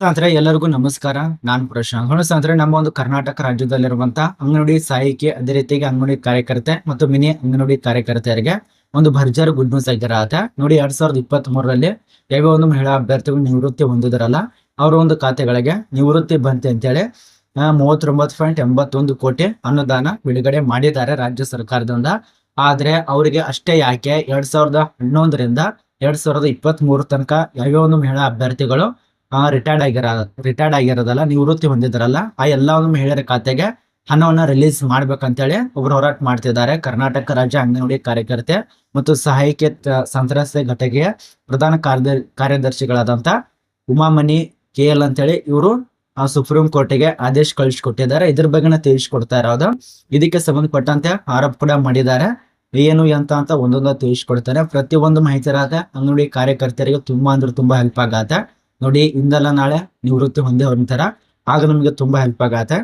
ಸ್ನೇಹಿತರೆ, ಎಲ್ಲರಿಗೂ ನಮಸ್ಕಾರ. ನಾನು ಪ್ರಶಾಂತ್. ಸ್ನೇಹಿತರೆ, ನಮ್ಮ ಒಂದು ಕರ್ನಾಟಕ ರಾಜ್ಯದಲ್ಲಿರುವಂತ ಅಂಗನವಾಡಿ ಸಹಾಯಕಿ ಅದೇ ರೀತಿಯಾಗಿ ಅಂಗನವಾಡಿ ಕಾರ್ಯಕರ್ತೆ ಮತ್ತು ಮಿನಿ ಅಂಗನವಾಡಿ ಕಾರ್ಯಕರ್ತೆಯರಿಗೆ ಒಂದು ಭರ್ಜರಿ ಗುಡ್ ನ್ಯೂಸ್ ಆಗಿರತ್ತೆ ನೋಡಿ, ಎರಡ್ ಸಾವಿರದ ಇಪ್ಪತ್ತ್ ಮೂರರಲ್ಲಿ ಯಾವ ಒಂದು ಮಹಿಳಾ ಅಭ್ಯರ್ಥಿಗಳು ನಿವೃತ್ತಿ ಹೊಂದಿದ್ರಲ್ಲ ಅವರ ಒಂದು ಖಾತೆಗಳಿಗೆ ನಿವೃತ್ತಿ ಬಂತೆ ಅಂತೇಳಿ ಮೂವತ್ತೊಂಬತ್ತು ಪಾಯಿಂಟ್ ಎಂಬತ್ತೊಂದು ಕೋಟಿ ಅನುದಾನ ಬಿಡುಗಡೆ ಮಾಡಿದ್ದಾರೆ ರಾಜ್ಯ ಸರ್ಕಾರದಿಂದ. ಆದ್ರೆ, ಅವರಿಗೆ ಅಷ್ಟೇ ಯಾಕೆ, ಎರಡ್ ಸಾವಿರದ ಹನ್ನೊಂದರಿಂದ ಎರಡ್ ಸಾವಿರದ ಇಪ್ಪತ್ತ್ ಮೂರು ತನಕ ಯಾವ್ಯಾವ ಒಂದು ಮಹಿಳಾ ಅಭ್ಯರ್ಥಿಗಳು ರಿಟೈರ್ಡ್ ಆಗಿರ ರಿಟೈರ್ಡ್ ಆಗಿರೋದಲ್ಲ ನಿವೃತ್ತಿ ಹೊಂದಿದ್ರಲ್ಲ, ಆ ಎಲ್ಲವನ್ನು ಮಹಿಳೆಯರ ಖಾತೆಗೆ ಹಣವನ್ನ ರಿಲೀಸ್ ಮಾಡ್ಬೇಕಂತೇಳಿ ಒಬ್ರು ಹೋರಾಟ ಮಾಡ್ತಿದ್ದಾರೆ. ಕರ್ನಾಟಕ ರಾಜ್ಯ ಅಂಗನವಾಡಿ ಕಾರ್ಯಕರ್ತೆ ಮತ್ತು ಸಹಾಯಕ ಸಂತ್ರಸ್ತೆ ಘಟಕೆಯ ಪ್ರಧಾನ ಕಾರ್ಯ ಕಾರ್ಯದರ್ಶಿಗಳಾದಂತ ಉಮಾಮಣಿ ಕೆ ಎಲ್ ಅಂತೇಳಿ ಇವರು ಸುಪ್ರೀಂ ಕೋರ್ಟಿಗೆ ಆದೇಶ ಕಳಿಸ್ಕೊಟ್ಟಿದ್ದಾರೆ. ಇದ್ರ ಬಗ್ಗೆನ ತಿಳಿಸ್ಕೊಡ್ತಾ ಇರೋದು. ಇದಕ್ಕೆ ಸಂಬಂಧಪಟ್ಟಂತೆ ಆರೋಪ ಕೂಡ ಮಾಡಿದ್ದಾರೆ. ಏನು ಅಂತ ಅಂತ ಒಂದೊಂದು ತಿಳಿಸ್ಕೊಡ್ತಾರೆ. ಪ್ರತಿಯೊಂದು ಮಾಹಿತಿರಾದ ಅಂಗನವಾಡಿ ಕಾರ್ಯಕರ್ತರಿಗೆ ತುಂಬಾ ಅಂದ್ರೆ ತುಂಬಾ ಹೆಲ್ಪ್ ಆಗತ್ತೆ. ನೋಡಿ, ಇಂದಲ್ಲ ನಾಳೆ ನಿವೃತ್ತಿ ಹೊಂದೇ ಹೊಂತಾರ ಆಗ ನಮಗೆ ತುಂಬಾ ಹೆಲ್ಪ್ ಆಗತ್ತೆ.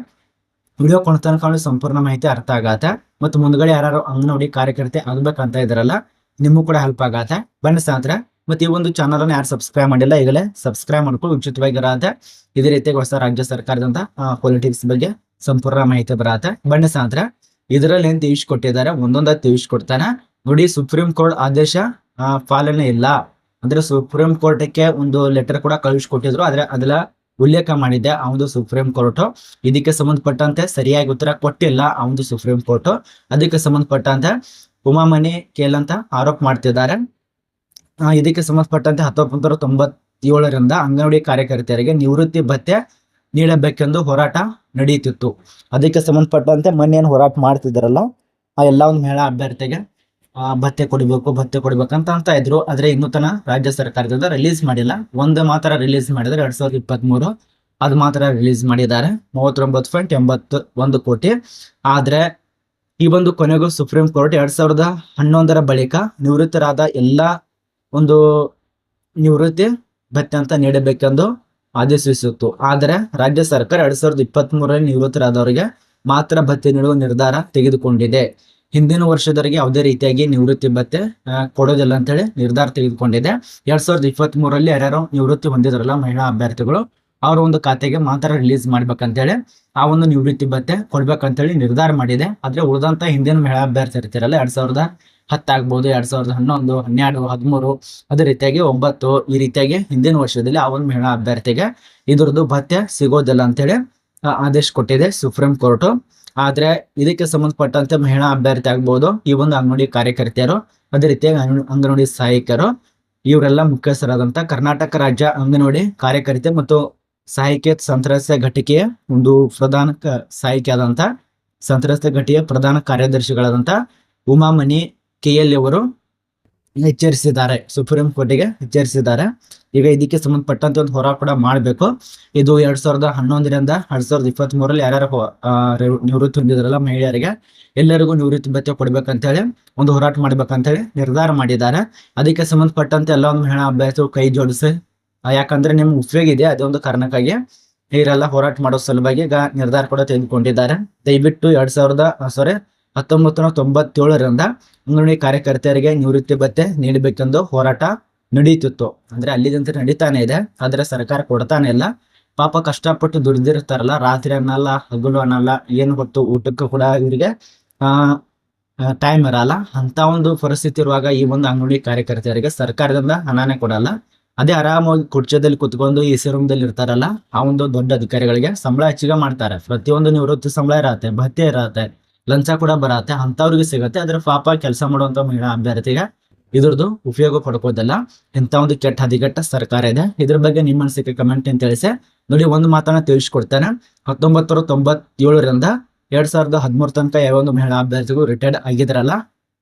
ವಿಡಿಯೋ ಕೊಡ್ತಾನ ಸಂಪೂರ್ಣ ಮಾಹಿತಿ ಅರ್ಥ ಆಗತ್ತೆ. ಮತ್ತು ಮುಂದ್ಗಡೆ ಯಾರು ಅಂಗನವಾಡಿ ಕಾರ್ಯಕರ್ತೆ ಆಗ್ಬೇಕಂತ ಇದ್ರಲ್ಲ ನಿಮಗೂ ಕೂಡ ಹೆಲ್ಪ್ ಆಗತ್ತೆ. ಬನ್ನಿ ಸಾಂತ್ರ ಮತ್ತೆ ಈ ಒಂದು ಚಾನಲ್ ಅನ್ನು ಯಾರು ಸಬ್ಸ್ಕ್ರೈಬ್ ಮಾಡಿಲ್ಲ, ಈಗಲೇ ಸಬ್ಸ್ಕ್ರೈಬ್ ಮಾಡ್ಕೊಂಡು ಉಚಿತವಾಗಿರತ್ತೆ ಇದೇ ರೀತಿ ಹೊಸ ರಾಜ್ಯ ಸರ್ಕಾರದಂತ ಪೊಲಿಟಿಕ್ಸ್ ಬಗ್ಗೆ ಸಂಪೂರ್ಣ ಮಾಹಿತಿ ಬರತ್ತೆ. ಬನ್ನಿ ಸಾಂತ್ರ ಇದರಲ್ಲಿ ಏನ್ ತಿಳಿಸ್ಕೊಟ್ಟಿದ್ದಾರೆ ಒಂದೊಂದಾಗಿ ತಿಳಿಸ್ಕೊಡ್ತಾನೆ ನೋಡಿ, ಸುಪ್ರೀಂ ಕೋರ್ಟ್ ಆದೇಶ ಪಾಲನೆ ಇಲ್ಲ. ಅಂದ್ರೆ ಸುಪ್ರೀಂ ಕೋರ್ಟ್ಗೆ ಒಂದು ಲೆಟರ್ ಕೂಡ ಕಳಿಸ್ಕೊಟ್ಟಿದ್ರು ಆದ್ರೆ ಅದೆಲ್ಲ ಉಲ್ಲೇಖ ಮಾಡಿದ್ದೆ ಆ ಸುಪ್ರೀಂ ಕೋರ್ಟ್. ಇದಕ್ಕೆ ಸಂಬಂಧಪಟ್ಟಂತೆ ಸರಿಯಾಗಿ ಉತ್ತರ ಕೊಟ್ಟಿಲ್ಲ ಆ ಸುಪ್ರೀಂ ಕೋರ್ಟ್. ಅದಕ್ಕೆ ಸಂಬಂಧಪಟ್ಟಂತೆ ಉಮಾಮಣಿ ಅಂತ ಆರೋಪ ಮಾಡ್ತಿದ್ದಾರೆ. ಇದಕ್ಕೆ ಸಂಬಂಧಪಟ್ಟಂತೆ ಹತ್ತೊಂಬತ್ತು ತೊಂಬತ್ತೇಳರಿಂದ ಅಂಗನವಾಡಿ ಕಾರ್ಯಕರ್ತೆಯರಿಗೆ ನಿವೃತ್ತಿ ಭತ್ಯೆ ನೀಡಬೇಕೆಂದು ಹೋರಾಟ ನಡೆಯುತ್ತಿತ್ತು. ಅದಕ್ಕೆ ಸಂಬಂಧಪಟ್ಟಂತೆ ಮೊನ್ನೆ ಏನು ಹೋರಾಟ ಮಾಡ್ತಿದ್ದಾರಲ್ಲ, ಆ ಎಲ್ಲ ಒಂದು ಮಹಿಳಾ ಅಭ್ಯರ್ಥಿಗೆ ಭತ್ಯೆ ಕೊಡಬೇಕು, ಭತ್ತೆ ಕೊಡಬೇಕು ಅಂತ ಇದ್ರು. ಆದ್ರೆ ಇನ್ನೂ ತನ ರಾಜ್ಯ ಸರ್ಕಾರದಿಂದ ರಿಲೀಸ್ ಮಾಡಿಲ್ಲ. ಒಂದು ಮಾತ್ರ ರಿಲೀಸ್ ಮಾಡಿದ್ರೆ ಎರಡ್ ಸಾವಿರದ ಇಪ್ಪತ್ತ್ ಮೂರು ಅದು ಮಾತ್ರ ರಿಲೀಸ್ ಮಾಡಿದ್ದಾರೆ. ಮೂವತ್ತೊಂಬತ್ತು ಪಾಯಿಂಟ್ ಎಂಬತ್ತು ಒಂದು ಕೋಟಿ. ಆದ್ರೆ ಈ ಒಂದು ಕೊನೆಗೂ ಸುಪ್ರೀಂ ಕೋರ್ಟ್ ಎರಡ್ ಸಾವಿರದ ಹನ್ನೊಂದರ ಬಳಿಕ ನಿವೃತ್ತರಾದ ಎಲ್ಲಾ ಒಂದು ನಿವೃತ್ತಿ ಭತ್ಯೆ ಅಂತ ನೀಡಬೇಕೆಂದು ಆದೇಶಿಸಿತ್ತು. ಆದರೆ ರಾಜ್ಯ ಸರ್ಕಾರ ಎರಡ್ ಸಾವಿರದ ಇಪ್ಪತ್ತ್ ಮೂರರಲ್ಲಿ ನಿವೃತ್ತರಾದವರಿಗೆ ಮಾತ್ರ ಭತ್ಯೆ ನೀಡುವ ನಿರ್ಧಾರ ತೆಗೆದುಕೊಂಡಿದೆ. ಹಿಂದಿನ ವರ್ಷದವರೆಗೆ ಯಾವುದೇ ರೀತಿಯಾಗಿ ನಿವೃತ್ತಿ ಭತ್ತೆ ಕೊಡೋದಿಲ್ಲ ಅಂತೇಳಿ ನಿರ್ಧಾರ ತೆಗೆದುಕೊಂಡಿದೆ. ಎರಡ್ ಸಾವಿರದ ಇಪ್ಪತ್ತ್ ಮೂರಲ್ಲಿ ಯಾರ್ಯಾರು ನಿವೃತ್ತಿ ಹೊಂದಿದ್ರಲ್ಲ ಮಹಿಳಾ ಅಭ್ಯರ್ಥಿಗಳು, ಅವ್ರ ಒಂದು ಖಾತೆಗೆ ಮಾತ್ರ ರಿಲೀಸ್ ಮಾಡ್ಬೇಕಂತೇಳಿ ಆ ಒಂದು ನಿವೃತ್ತಿ ಭತ್ಯೆ ಕೊಡ್ಬೇಕಂತೇಳಿ ನಿರ್ಧಾರ ಮಾಡಿದೆ. ಆದ್ರೆ ಉಳಿದಂತ ಹಿಂದಿನ ಮಹಿಳಾ ಅಭ್ಯರ್ಥಿ ಇರ್ತಿರಲ್ಲ ಎರಡ್ ಸಾವಿರದ ಹತ್ತಾಗ್ಬೋದು, ಎರಡ್ ಸಾವಿರದ ಹನ್ನೊಂದು, ಹನ್ನೆರಡು, ಹದಿಮೂರು, ಅದೇ ರೀತಿಯಾಗಿ ಒಂಬತ್ತು ಈ ರೀತಿಯಾಗಿ ಹಿಂದಿನ ವರ್ಷದಲ್ಲಿ ಆ ಒಂದು ಮಹಿಳಾ ಅಭ್ಯರ್ಥಿಗೆ ಇದ್ರದ್ದು ಭತ್ಯೆ ಸಿಗೋದಿಲ್ಲ ಅಂತೇಳಿ ಆದೇಶ ಕೊಟ್ಟಿದೆ ಸುಪ್ರೀಂ ಕೋರ್ಟ್. ಆದ್ರೆ ಇದಕ್ಕೆ ಸಂಬಂಧಪಟ್ಟಂತೆ ಮಹಿಳಾ ಅಭ್ಯರ್ಥಿ ಆಗ್ಬಹುದು ಈ ಒಂದು ಅಂಗನವಾಡಿ ಕಾರ್ಯಕರ್ತೆಯರು, ಅದೇ ರೀತಿಯಾಗಿ ಅಂಗನವಾಡಿ ಸಹಾಯಕರು, ಇವರೆಲ್ಲ ಮುಖ್ಯಸ್ಥರಾದಂತ ಕರ್ನಾಟಕ ರಾಜ್ಯ ಅಂಗನವಾಡಿ ಕಾರ್ಯಕರ್ತೆ ಮತ್ತು ಸಹಾಯಕ ಸಂತ್ರಸ್ತ ಘಟಿಕೆಯ, ಒಂದು ಪ್ರಧಾನ ಸಹಾಯಕಿ ಆದಂತ ಸಂತ್ರಸ್ತ ಘಟಿಯ ಪ್ರಧಾನ ಕಾರ್ಯದರ್ಶಿಗಳಾದಂತ ಉಮಾಮಣಿ ಕೆ ಎಲ್ ಅವರು ಎಚ್ಚರಿಸಿದ್ದಾರೆ. ಸುಪ್ರೀಂ ಕೋರ್ಟಿಗೆ ಎಚ್ಚರಿಸಿದ್ದಾರೆ. ಈಗ ಇದಕ್ಕೆ ಸಂಬಂಧಪಟ್ಟಂತೆ ಒಂದು ಹೋರಾಟ ಕೂಡ ಮಾಡಬೇಕು. ಇದು ಎರಡ್ ಸಾವಿರದ ಹನ್ನೊಂದರಿಂದ ಎರಡ್ ಸಾವಿರದ ಇಪ್ಪತ್ತ್ ಮೂರಲ್ಲಿ ಯಾರ್ಯಾರು ನಿವೃತ್ತಿ ಹೊಂದಿದ್ರಲ್ಲ ಮಹಿಳೆಯರಿಗೆ ಎಲ್ಲರಿಗೂ ನಿವೃತ್ತಿ ಭತ್ಯೆ ಕೊಡ್ಬೇಕಂತ ಹೇಳಿ ಒಂದು ಹೋರಾಟ ಮಾಡ್ಬೇಕಂತ ಹೇಳಿ ನಿರ್ಧಾರ ಮಾಡಿದ್ದಾರೆ. ಅದಕ್ಕೆ ಸಂಬಂಧಪಟ್ಟಂತೆ ಎಲ್ಲ ಒಂದು ಮಹಿಳಾ ಅಭ್ಯರ್ಥಿಗಳು ಕೈ ಜೋಡಿಸಿ ಯಾಕಂದ್ರೆ ನಿಮ್ಗೆ ಉಪಯೋಗ ಇದೆ ಅದೊಂದು ಕಾರಣಕ್ಕಾಗಿ ಇವರೆಲ್ಲ ಹೋರಾಟ ಮಾಡೋ ಸಲುವಾಗಿ ಈಗ ನಿರ್ಧಾರ ಕೂಡ ತೆಗೆದುಕೊಂಡಿದ್ದಾರೆ. ದಯವಿಟ್ಟು ಎರಡ್ ಸಾವಿರದ ಸಾರಿ ಹತ್ತೊಂಬತ್ತು ನೂರ ತೊಂಬತ್ತೇಳರಿಂದ ಅಂಗನವಾಡಿ ಕಾರ್ಯಕರ್ತೆಯರಿಗೆ ನಿವೃತ್ತಿ ಭತ್ಯೆ ನೀಡಬೇಕೆಂದು ಹೋರಾಟ ನಡೀತಿತ್ತು. ಅಂದ್ರೆ ಅಲ್ಲಿದಂತ ನಡೀತಾನೆ ಇದೆ. ಆದ್ರೆ ಸರ್ಕಾರ ಕೊಡ್ತಾನೆ ಇಲ್ಲ. ಪಾಪ ಕಷ್ಟಪಟ್ಟು ದುಡಿದಿರ್ತಾರಲ್ಲ, ರಾತ್ರಿ ಅನ್ನಲ್ಲ, ಹಗಲು ಅನ್ನಲ್ಲ, ಏನು ಹೊತ್ತು ಊಟಕ್ಕೂ ಕೂಡ ಇವರಿಗೆ, ಆ ಟೈಮ್ ಇರಲ್ಲ. ಅಂತ ಒಂದು ಪರಿಸ್ಥಿತಿ ಇರುವಾಗ ಈ ಒಂದು ಅಂಗನವಾಡಿ ಕಾರ್ಯಕರ್ತೆಯರಿಗೆ ಸರ್ಕಾರದಿಂದ ಹಣನೇ ಕೊಡಲ್ಲ. ಅದೇ ಆರಾಮಾಗಿ ಕುರ್ಚದಲ್ಲಿ ಕುತ್ಕೊಂಡು ಎ ಸಿ ರೂಮ್ದಲ್ಲಿ ಇರ್ತಾರಲ್ಲ, ಆ ಒಂದು ದೊಡ್ಡ ಅಧಿಕಾರಿಗಳಿಗೆ ಸಂಬಳ ಹೆಚ್ಚಿಗೆ ಮಾಡ್ತಾರೆ. ಪ್ರತಿಯೊಂದು ನಿವೃತ್ತಿ ಸಂಬಳ ಇರತ್ತೆ, ಭತ್ಯೆ ಇರತ್ತೆ. ಲಂಚ ಕೂಡ ಬರತ್ತೆ, ಅಂಥವ್ರಿಗೆ ಸಿಗತ್ತೆ. ಅದ್ರ ಪಾಪ ಕೆಲಸ ಮಾಡುವಂತ ಮಹಿಳಾ ಅಭ್ಯರ್ಥಿಗೆ ಇದ್ರದ್ದು ಉಪಯೋಗ ಪಡ್ಕೋದಲ್ಲ ಇಂಥ ಒಂದು ಕೆಟ್ಟ ಹದಿಗೆಟ್ಟ ಸರ್ಕಾರ ಇದೆ. ಇದ್ರ ಬಗ್ಗೆ ನಿಮ್ಮ ಅನಿಸಿಕೆ ಕಮೆಂಟ್ ಅಂತ ತಿಳಿಸಿ. ನೋಡಿ, ಒಂದು ಮಾತನ್ನ ತಿಳಿಸ್ಕೊಡ್ತೇನೆ. ಹತ್ತೊಂಬತ್ತರ ತೊಂಬತ್ತೇಳರಿಂದ ಎರಡ್ ಸಾವಿರದ ಹದಿಮೂರು ತನಕ ಯಾವ ಒಂದು ಮಹಿಳಾ ಅಭ್ಯರ್ಥಿಗಳು ರಿಟೈರ್ಡ್ ಆಗಿದ್ರಲ್ಲ,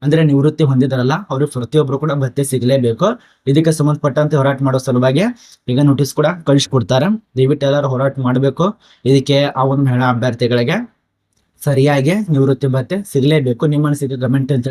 ಅಂದ್ರೆ ನಿವೃತ್ತಿ ಹೊಂದಿದ್ರಲ್ಲ, ಅವ್ರಿಗೆ ಪ್ರತಿಯೊಬ್ರು ಕೂಡ ಭತ್ತೆ ಸಿಗಲೇಬೇಕು. ಇದಕ್ಕೆ ಸಂಬಂಧಪಟ್ಟಂತೆ ಹೋರಾಟ ಮಾಡೋ ಸಲುವಾಗಿ ಈಗ ನೋಟಿಸ್ ಕೂಡ ಕಳಿಸ್ಕೊಡ್ತಾರೆ. ದಯವಿಟ್ಟು ಎಲ್ಲರೂ ಹೋರಾಟ ಮಾಡಬೇಕು. ಇದಕ್ಕೆ ಆ ಒಂದು ಮಹಿಳಾ ಅಭ್ಯರ್ಥಿಗಳಿಗೆ ಸರಿಯಾಗಿ ನಿವೃತ್ತಿ ಮತ್ತೆ ಸಿಗಲೇಬೇಕು. ನಿಮ್ಮ ಅನಿಸಿಕೆ ಕಮೆಂಟ್ ಅಂತ